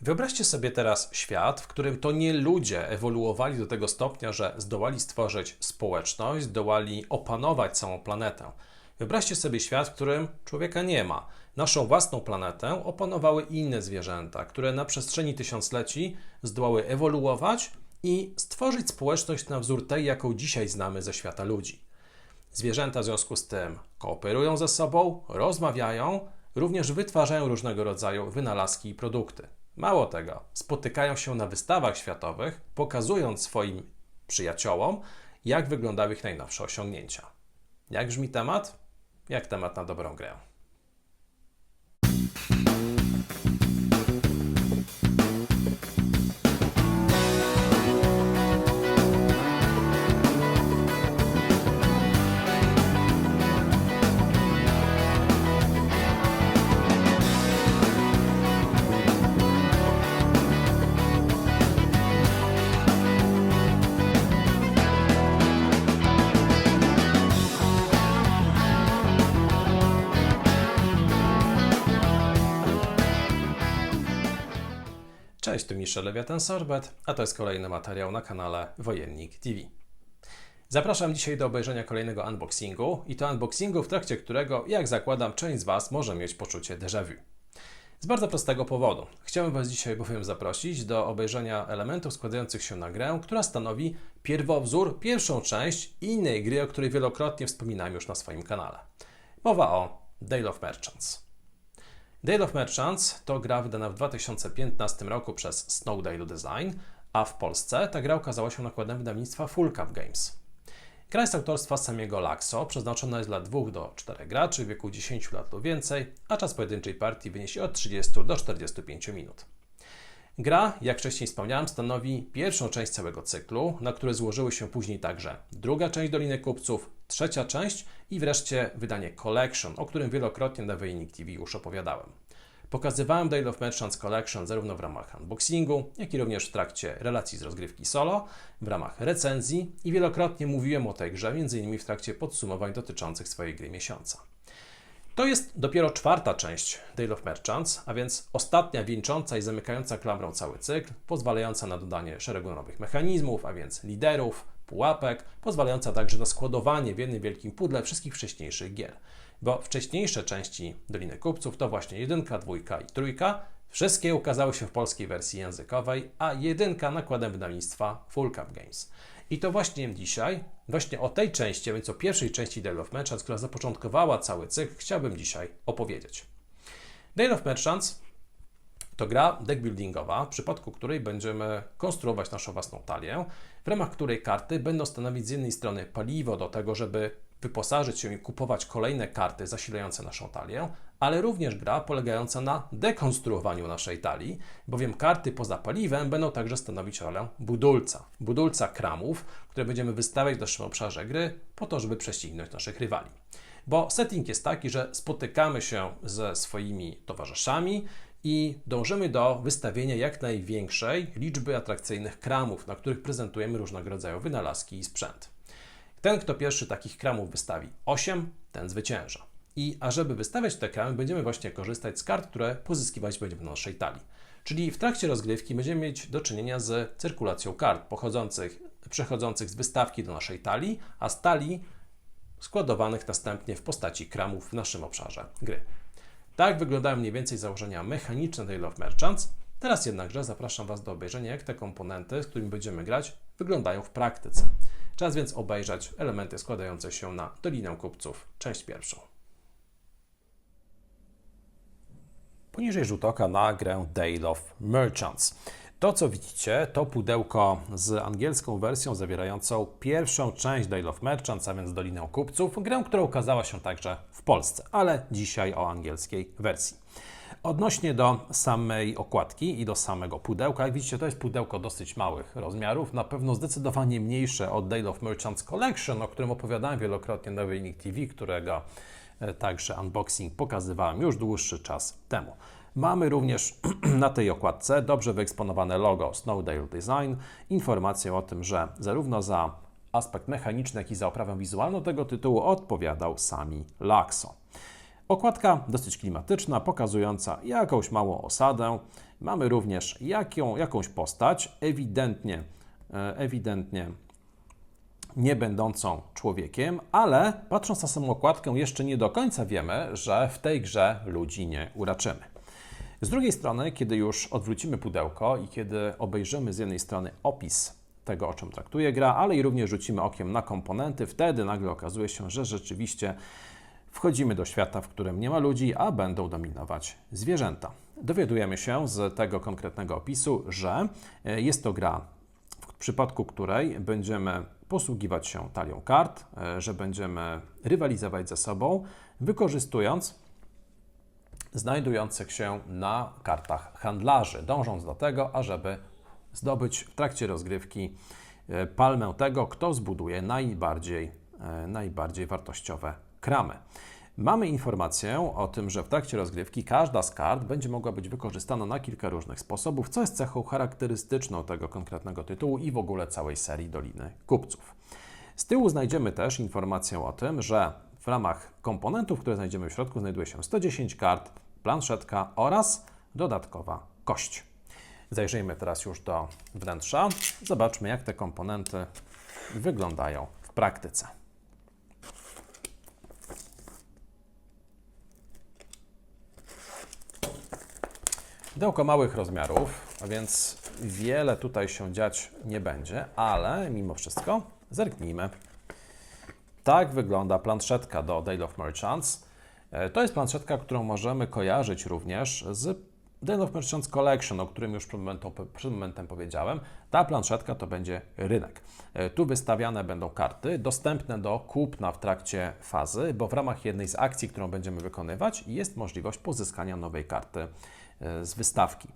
Wyobraźcie sobie teraz świat, w którym to nie ludzie ewoluowali do tego stopnia, że zdołali stworzyć społeczność, zdołali opanować całą planetę. Wyobraźcie sobie świat, w którym człowieka nie ma. Naszą własną planetę opanowały inne zwierzęta, które na przestrzeni tysiącleci zdołały ewoluować i stworzyć społeczność na wzór tej, jaką dzisiaj znamy ze świata ludzi. Zwierzęta w związku z tym kooperują ze sobą, rozmawiają, również wytwarzają różnego rodzaju wynalazki i produkty. Mało tego, spotykają się na wystawach światowych, pokazując swoim przyjaciołom, jak wyglądały ich najnowsze osiągnięcia. Jak brzmi temat? Jak temat na dobrą grę. Cześć, tu Michel Lewiatan Sorbet, a to jest kolejny materiał na kanale Wojennik TV. Zapraszam dzisiaj do obejrzenia kolejnego unboxingu i to unboxingu, w trakcie którego, jak zakładam, część z Was może mieć poczucie déjà vu. Z bardzo prostego powodu. Chciałem Was dzisiaj bowiem zaprosić do obejrzenia elementów składających się na grę, która stanowi pierwowzór, pierwszą część innej gry, o której wielokrotnie wspominałem już na swoim kanale. Mowa o Dale of Merchants. Dale of Merchants to gra wydana w 2015 roku przez Snowdale Design, a w Polsce ta gra okazała się nakładem wydawnictwa Full Cup Games. Gra jest autorstwa samego Laxo, przeznaczona jest dla 2 do 4 graczy w wieku 10 lat lub więcej, a czas pojedynczej partii wyniesie od 30 do 45 minut. Gra, jak wcześniej wspomniałem, stanowi pierwszą część całego cyklu, na które złożyły się później także druga część Doliny Kupców, trzecia część i wreszcie wydanie Collection, o którym wielokrotnie na Wynik TV już opowiadałem. Pokazywałem Dale of Merchants Collection zarówno w ramach unboxingu, jak i również w trakcie relacji z rozgrywki solo, w ramach recenzji i wielokrotnie mówiłem o tej grze, m.in. w trakcie podsumowań dotyczących swojej gry miesiąca. To jest dopiero czwarta część Dale of Merchants, a więc ostatnia wieńcząca i zamykająca klamrą cały cykl, pozwalająca na dodanie szeregu nowych mechanizmów, a więc liderów, pułapek, pozwalająca także na składowanie w jednym wielkim pudle wszystkich wcześniejszych gier. Bo wcześniejsze części Doliny Kupców to właśnie jedynka, dwójka i trójka, wszystkie ukazały się w polskiej wersji językowej, a jedynka nakładem wydawnictwa Full Cup Games. I to właśnie dzisiaj, właśnie o tej części, a więc o pierwszej części Dale of Merchants, która zapoczątkowała cały cykl, chciałbym dzisiaj opowiedzieć. Dale of Merchants to gra deckbuildingowa, w przypadku której będziemy konstruować naszą własną talię, w ramach której karty będą stanowić z jednej strony paliwo do tego, żeby wyposażyć się i kupować kolejne karty zasilające naszą talię, ale również gra polegająca na dekonstruowaniu naszej talii, bowiem karty poza paliwem będą także stanowić rolę budulca. Budulca kramów, które będziemy wystawiać w naszym obszarze gry po to, żeby prześcignąć naszych rywali. Bo setting jest taki, że spotykamy się ze swoimi towarzyszami i dążymy do wystawienia jak największej liczby atrakcyjnych kramów, na których prezentujemy różnego rodzaju wynalazki i sprzęt. Ten, kto pierwszy takich kramów wystawi 8, ten zwycięża. I ażeby wystawiać te kramy, będziemy właśnie korzystać z kart, które pozyskiwać będziemy w naszej talii. Czyli w trakcie rozgrywki będziemy mieć do czynienia z cyrkulacją kart pochodzących, przechodzących z wystawki do naszej talii, a z talii składowanych następnie w postaci kramów w naszym obszarze gry. Tak wyglądają mniej więcej założenia mechaniczne Tale of Merchants. Teraz jednakże zapraszam Was do obejrzenia, jak te komponenty, z którymi będziemy grać, wyglądają w praktyce. Czas więc obejrzeć elementy składające się na Dolinę Kupców, część pierwszą. Poniżej rzut oka na grę of Merchants. To, co widzicie, to pudełko z angielską wersją zawierającą pierwszą część Dale of Merchants, a więc Dolinę Kupców, grę, która ukazała się także w Polsce, ale dzisiaj o angielskiej wersji. Odnośnie do samej okładki i do samego pudełka, jak widzicie, to jest pudełko dosyć małych rozmiarów, na pewno zdecydowanie mniejsze od Dale of Merchants Collection, o którym opowiadałem wielokrotnie na Wynik TV, którego e, także unboxing pokazywałem już dłuższy czas temu. Mamy również na tej okładce dobrze wyeksponowane logo Snowdale Design, informację o tym, że zarówno za aspekt mechaniczny, jak i za oprawę wizualną tego tytułu odpowiadał sami Laxo. Okładka dosyć klimatyczna, pokazująca jakąś małą osadę. Mamy również jaką, jakąś postać, ewidentnie, e, ewidentnie nie będącą człowiekiem, ale patrząc na samą okładkę, jeszcze nie do końca wiemy, że w tej grze ludzi nie uraczymy. Z drugiej strony, kiedy już odwrócimy pudełko i kiedy obejrzymy z jednej strony opis tego, o czym traktuje gra, ale i również rzucimy okiem na komponenty, wtedy nagle okazuje się, że rzeczywiście wchodzimy do świata, w którym nie ma ludzi, a będą dominować zwierzęta. Dowiadujemy się z tego konkretnego opisu, że e, jest to gra, w przypadku której będziemy posługiwać się talią kart, e, że będziemy rywalizować ze sobą, wykorzystując znajdujących się na kartach handlarzy, dążąc do tego, ażeby zdobyć w trakcie rozgrywki e, palmę tego, kto zbuduje najbardziej, e, najbardziej wartościowe kramy. Mamy informację o tym, że w trakcie rozgrywki każda z kart będzie mogła być wykorzystana na kilka różnych sposobów, co jest cechą charakterystyczną tego konkretnego tytułu i w ogóle całej serii Doliny Kupców. Z tyłu znajdziemy też informację o tym, że w ramach komponentów, które znajdziemy w środku, znajduje się 110 kart, planszetka oraz dodatkowa kość. Zajrzyjmy teraz już do wnętrza. Zobaczmy, jak te komponenty wyglądają w praktyce. Pudełko małych rozmiarów, a więc wiele tutaj się dziać nie będzie, ale mimo wszystko zerknijmy. Tak wygląda planszetka do Dale of Merchants. E, To jest planszetka, którą możemy kojarzyć również z Dale of Merchants Collection, o którym już przed momentem, przed momentem powiedziałem. Ta planszetka to będzie rynek. E, Tu wystawiane będą karty dostępne do kupna w trakcie fazy, bo w ramach jednej z akcji, którą będziemy wykonywać, jest możliwość pozyskania nowej karty e, z wystawki.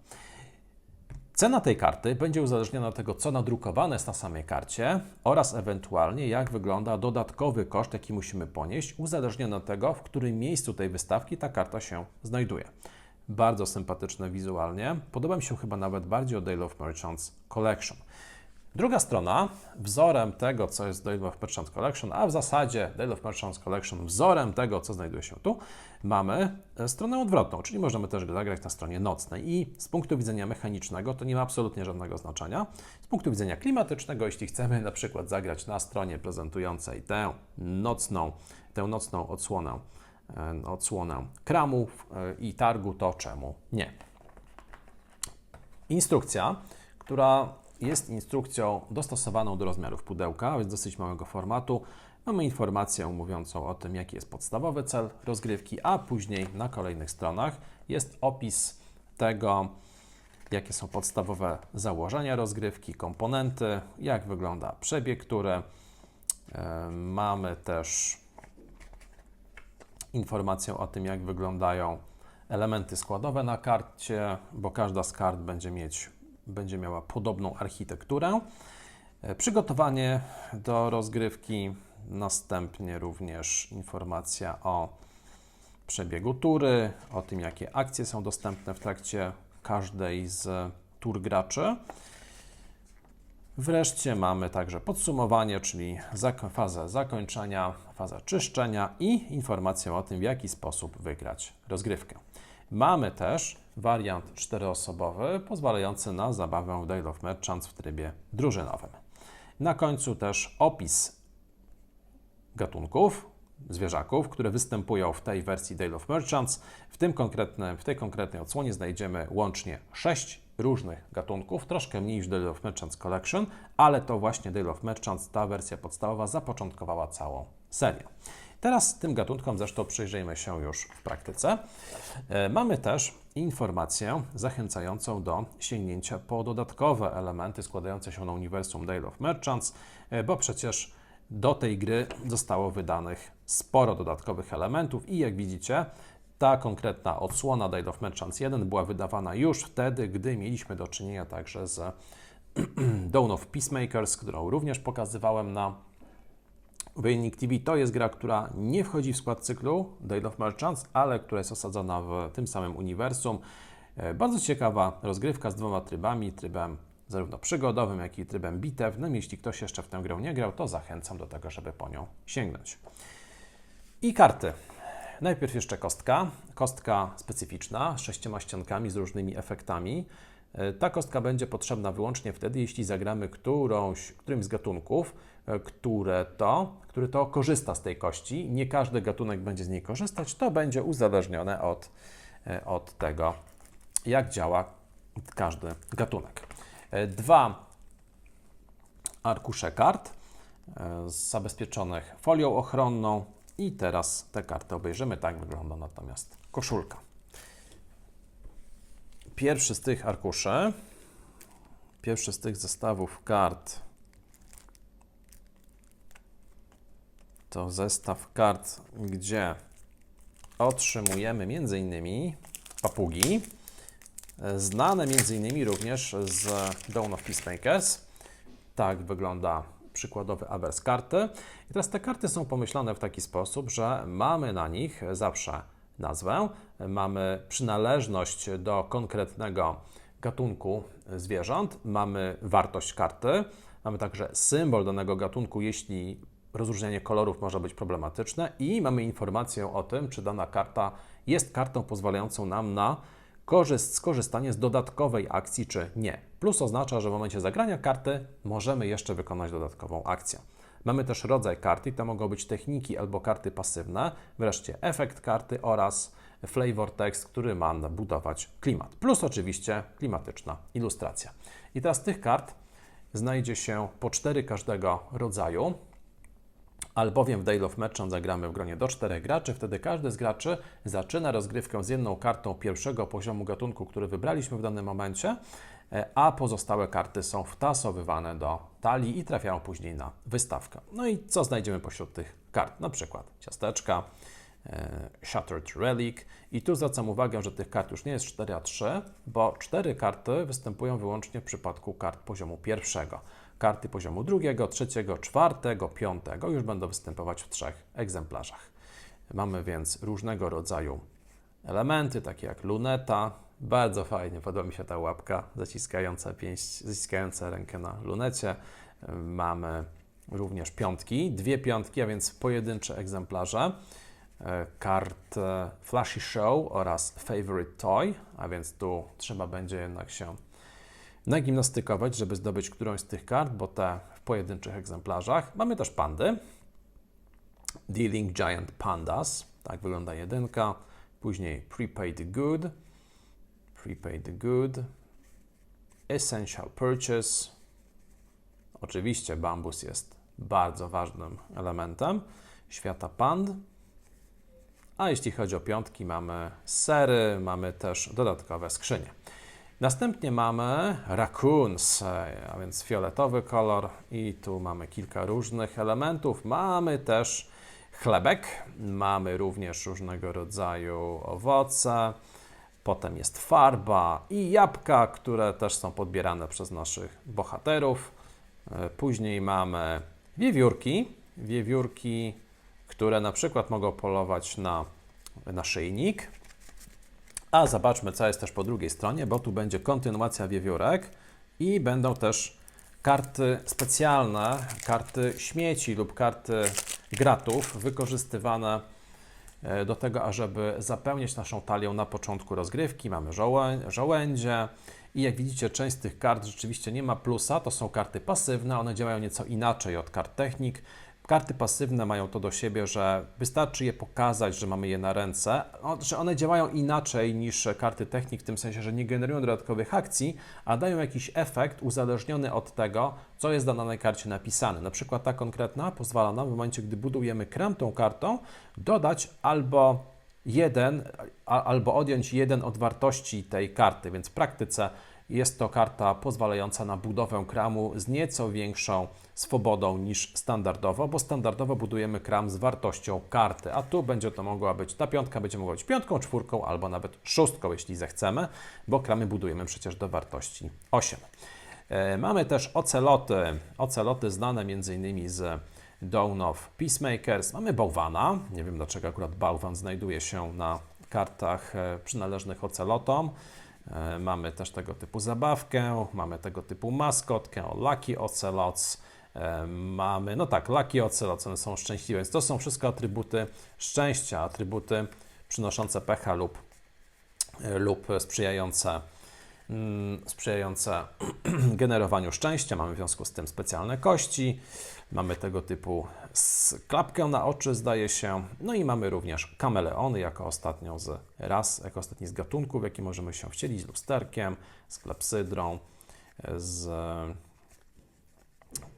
Cena tej karty będzie uzależniona od tego, co nadrukowane jest na samej karcie oraz ewentualnie jak wygląda dodatkowy koszt, jaki musimy ponieść, uzależniony od tego, w którym miejscu tej wystawki ta karta się znajduje. Bardzo sympatyczne wizualnie. Podoba mi się chyba nawet bardziej od Dale of Merchants Collection. Druga strona, wzorem tego, co jest Dale of Merchants Collection, a w zasadzie Dale of Merchants Collection wzorem tego, co znajduje się tu, mamy e, stronę odwrotną, czyli możemy też zagrać na stronie nocnej. I z punktu widzenia mechanicznego to nie ma absolutnie żadnego znaczenia. Z punktu widzenia klimatycznego, jeśli chcemy na przykład zagrać na stronie prezentującej tę nocną, tę nocną odsłonę, e, odsłonę kramów e, i targu, to czemu nie? Instrukcja, która jest instrukcją dostosowaną do rozmiarów pudełka, więc dosyć małego formatu. Mamy informację mówiącą o tym, jaki jest podstawowy cel rozgrywki, a później na kolejnych stronach jest opis tego, jakie są podstawowe założenia rozgrywki, komponenty, jak wygląda przebieg tury. E, Mamy też informację o tym, jak wyglądają elementy składowe na karcie, bo każda z kart będzie mieć będzie miała podobną architekturę. E, Przygotowanie do rozgrywki, następnie również informacja o przebiegu tury, o tym, jakie akcje są dostępne w trakcie każdej z tur graczy. Wreszcie mamy także podsumowanie, czyli fazę zakończenia, fazę czyszczenia i informację o tym, w jaki sposób wygrać rozgrywkę. Mamy też wariant czteroosobowy, pozwalający na zabawę Dale of Merchants w trybie drużynowym. Na końcu też opis gatunków, zwierzaków, które występują w tej wersji Dale of Merchants. W, tym konkretnym, w tej konkretnej odsłonie znajdziemy łącznie sześć różnych gatunków, troszkę mniej niż Dale of Merchants Collection, ale to właśnie Dale of Merchants, ta wersja podstawowa, zapoczątkowała całą serię. Teraz tym gatunkom zresztą przyjrzyjmy się już w praktyce. E, Mamy też informację zachęcającą do sięgnięcia po dodatkowe elementy składające się na uniwersum Dale of Merchants, e, bo przecież do tej gry zostało wydanych sporo dodatkowych elementów i jak widzicie, ta konkretna odsłona Dale of Merchants 1 była wydawana już wtedy, gdy mieliśmy do czynienia także z Dawn of Peacemakers, którą również pokazywałem na Wojennik TV to jest gra, która nie wchodzi w skład cyklu Dale of Merchants, ale która jest osadzona w tym samym uniwersum. E, Bardzo ciekawa rozgrywka z dwoma trybami, trybem zarówno przygodowym, jak i trybem bitewnym. Jeśli ktoś jeszcze w tę grę nie grał, to zachęcam do tego, żeby po nią sięgnąć. I karty. Najpierw jeszcze kostka. Kostka specyficzna, z sześcioma ściankami, z różnymi efektami. E, Ta kostka będzie potrzebna wyłącznie wtedy, jeśli zagramy którąś, którymś z gatunków, które to, który to korzysta z tej kości. Nie każdy gatunek będzie z niej korzystać. To będzie uzależnione od, e, od tego, jak działa każdy gatunek. E, Dwa arkusze kart e, zabezpieczonych folią ochronną i teraz te karty obejrzymy. Tak wygląda natomiast koszulka. Pierwszy z tych arkuszy, pierwszy z tych zestawów kart to zestaw kart, gdzie otrzymujemy m.in. papugi, e, znane m.in. również z Dawn of Peacemakers. Tak wygląda przykładowy awers karty. I teraz te karty są pomyślane w taki sposób, że mamy na nich zawsze nazwę, mamy przynależność do konkretnego gatunku zwierząt, mamy wartość karty, mamy także symbol danego gatunku, jeśli rozróżnianie kolorów może być problematyczne i mamy informację o tym, czy dana karta jest kartą pozwalającą nam na korzyst, skorzystanie z dodatkowej akcji, czy nie. Plus oznacza, że w momencie zagrania karty możemy jeszcze wykonać dodatkową akcję. Mamy też rodzaj karty, to mogą być techniki albo karty pasywne, wreszcie efekt karty oraz flavor text, który ma budować klimat. Plus oczywiście klimatyczna ilustracja. I teraz tych kart znajdzie się po cztery każdego rodzaju albowiem w Dale of Merchant zagramy w gronie do czterech graczy, wtedy każdy z graczy zaczyna rozgrywkę z jedną kartą pierwszego poziomu gatunku, który wybraliśmy w danym momencie, e, a pozostałe karty są wtasowywane do talii i trafiają później na wystawkę. No i co znajdziemy pośród tych kart? Na przykład ciasteczka, e, Shattered Relic. I tu zwracam uwagę, że tych kart już nie jest 4 a 3, bo 4 karty występują wyłącznie w przypadku kart poziomu pierwszego. Karty poziomu drugiego, trzeciego, czwartego, piątego już będą występować w trzech egzemplarzach. Mamy więc różnego rodzaju elementy, takie jak luneta. Bardzo fajnie podoba mi się ta łapka zaciskająca pięść, zaciskająca rękę na lunecie. Mamy również piątki, dwie piątki, a więc pojedyncze egzemplarze e, kart e, Flashy Show oraz Favorite Toy, a więc tu trzeba będzie jednak się nagimnastykować, żeby zdobyć którąś z tych kart, bo te w pojedynczych egzemplarzach. Mamy też pandy. Dealing Giant Pandas, tak wygląda jedynka. Później Prepaid Good, Prepaid Good, Essential Purchase. Oczywiście bambus jest bardzo ważnym elementem świata pand. A jeśli chodzi o piątki, mamy sery, mamy też dodatkowe skrzynie. Następnie mamy raccoons, a więc fioletowy kolor i tu mamy kilka różnych elementów. Mamy też chlebek, mamy również różnego rodzaju owoce, potem jest farba i jabłka, które też są podbierane przez naszych bohaterów. E, Później mamy wiewiórki, wiewiórki, które na przykład mogą polować na naszyjnik, a zobaczmy, co jest też po drugiej stronie, bo tu będzie kontynuacja wiewiórek i będą też karty specjalne, karty śmieci lub karty gratów wykorzystywane e, do tego, ażeby zapełnić naszą talię na początku rozgrywki. Mamy żołę, żołędzie i jak widzicie, część z tych kart rzeczywiście nie ma plusa, to są karty pasywne, one działają nieco inaczej od kart technik. Karty pasywne mają to do siebie, że wystarczy je pokazać, że mamy je na ręce, że one działają inaczej niż karty technik, w tym sensie, że nie generują dodatkowych akcji, a dają jakiś efekt uzależniony od tego, co jest na danej karcie napisane. Na przykład ta konkretna pozwala nam w momencie, gdy budujemy kram tą kartą, dodać albo jeden, albo odjąć jeden od wartości tej karty, więc w praktyce jest to karta pozwalająca na budowę kramu z nieco większą swobodą niż standardowo, bo standardowo budujemy kram z wartością karty, a tu będzie to mogła być, ta piątka będzie mogła być piątką, czwórką albo nawet szóstką, jeśli zechcemy, bo kramy budujemy przecież do wartości 8. E, Mamy też oceloty, oceloty znane m.in. z Dawn of Peacemakers. Mamy bałwana, nie wiem dlaczego akurat bałwan znajduje się na kartach e, przynależnych ocelotom. E, Mamy też tego typu zabawkę, mamy tego typu maskotkę, Lucky Ocelots, E, Mamy, no tak, Lucky Ocelot, one są szczęśliwe, więc to są wszystko atrybuty szczęścia, atrybuty przynoszące pecha lub, e, lub sprzyjające, mm, sprzyjające generowaniu szczęścia. Mamy w związku z tym specjalne kości, mamy tego typu klapkę na oczy, zdaje się, no i mamy również kameleony jako ostatnią z ras, jako ostatni z gatunków, jaki możemy się wcielić, z lusterkiem, z klepsydrą, z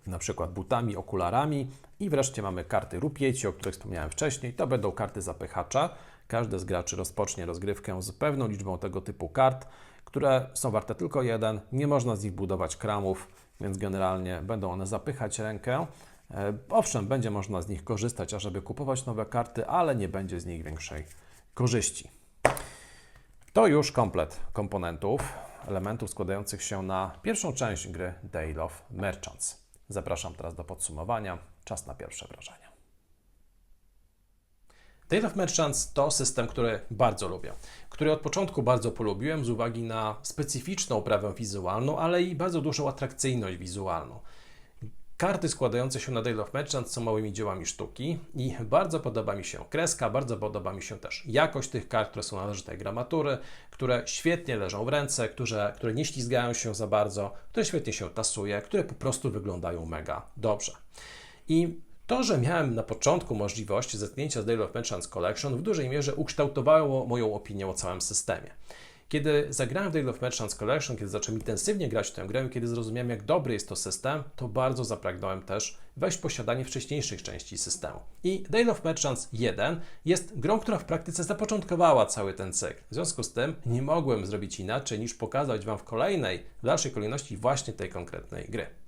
na przykład butami, okularami i wreszcie mamy karty rupieci, o których wspomniałem wcześniej. To będą karty zapychacza. Każdy z graczy rozpocznie rozgrywkę z pewną liczbą tego typu kart, które są warte tylko jeden. Nie można z nich budować kramów, więc generalnie będą one zapychać rękę. E, Owszem, będzie można z nich korzystać, ażeby kupować nowe karty, ale nie będzie z nich większej korzyści. To już komplet komponentów, elementów składających się na pierwszą część gry Dale of Merchants. Zapraszam teraz do podsumowania. Czas na pierwsze wrażenia. Dale of Merchants to system, który bardzo lubię, który od początku bardzo polubiłem z uwagi na specyficzną oprawę wizualną, ale i bardzo dużą atrakcyjność wizualną. Karty składające się na Dale of Merchants są małymi dziełami sztuki i bardzo podoba mi się kreska, bardzo podoba mi się też jakość tych kart, które są należytej gramatury, które świetnie leżą w ręce, które, które nie ślizgają się za bardzo, które świetnie się tasuje, które po prostu wyglądają mega dobrze. I to, że miałem na początku możliwość zetknięcia z Dale of Merchants Collection w dużej mierze ukształtowało moją opinię o całym systemie. Kiedy zagrałem w Dale of Merchants Collection, kiedy zacząłem intensywnie grać w tę grę, kiedy zrozumiałem, jak dobry jest to system, to bardzo zapragnąłem też wejść w posiadanie wcześniejszych części systemu. I Dale of Merchants 1 jest grą, która w praktyce zapoczątkowała cały ten cykl. W związku z tym nie mogłem zrobić inaczej niż pokazać Wam w kolejnej, w dalszej kolejności właśnie tej konkretnej gry.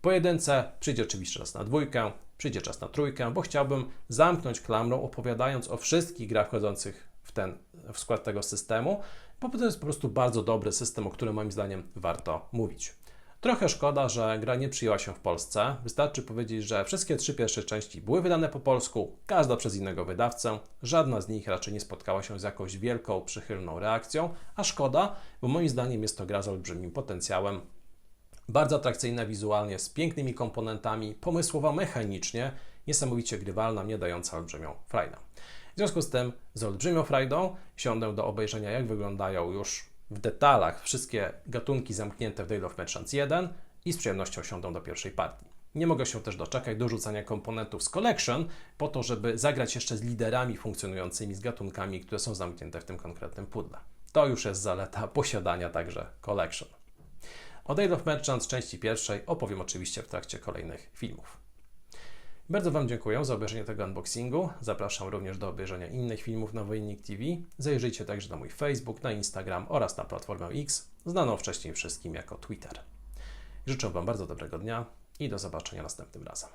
Po jedynce przyjdzie oczywiście czas na dwójkę, przyjdzie czas na trójkę, bo chciałbym zamknąć klamrą opowiadając o wszystkich grach wchodzących w ten w skład tego systemu, bo to jest po prostu bardzo dobry system, o którym moim zdaniem warto mówić. Trochę szkoda, że gra nie przyjęła się w Polsce. Wystarczy powiedzieć, że wszystkie trzy pierwsze części były wydane po polsku, każda przez innego wydawcę. Żadna z nich raczej nie spotkała się z jakąś wielką, przychylną reakcją, a szkoda, bo moim zdaniem jest to gra z olbrzymim potencjałem. Bardzo atrakcyjna wizualnie, z pięknymi komponentami, pomysłowa mechanicznie, niesamowicie grywalna, nie dająca olbrzymią frajdę. W związku z tym z olbrzymią frajdą siądę do obejrzenia, jak wyglądają już w detalach wszystkie gatunki zamknięte w Dale of Merchants 1 i z przyjemnością siądę do pierwszej partii. Nie mogę się też doczekać do rzucania komponentów z Collection, po to, żeby zagrać jeszcze z liderami funkcjonującymi z gatunkami, które są zamknięte w tym konkretnym pudle. To już jest zaleta posiadania także Collection. O Dale of Merchants części pierwszej opowiem oczywiście w trakcie kolejnych filmów. Bardzo Wam dziękuję za obejrzenie tego unboxingu. Zapraszam również do obejrzenia innych filmów na Wojennik TV. Zajrzyjcie także na mój Facebook, na Instagram oraz na platformę X, znaną wcześniej wszystkim jako Twitter. Życzę Wam bardzo dobrego dnia i do zobaczenia następnym razem.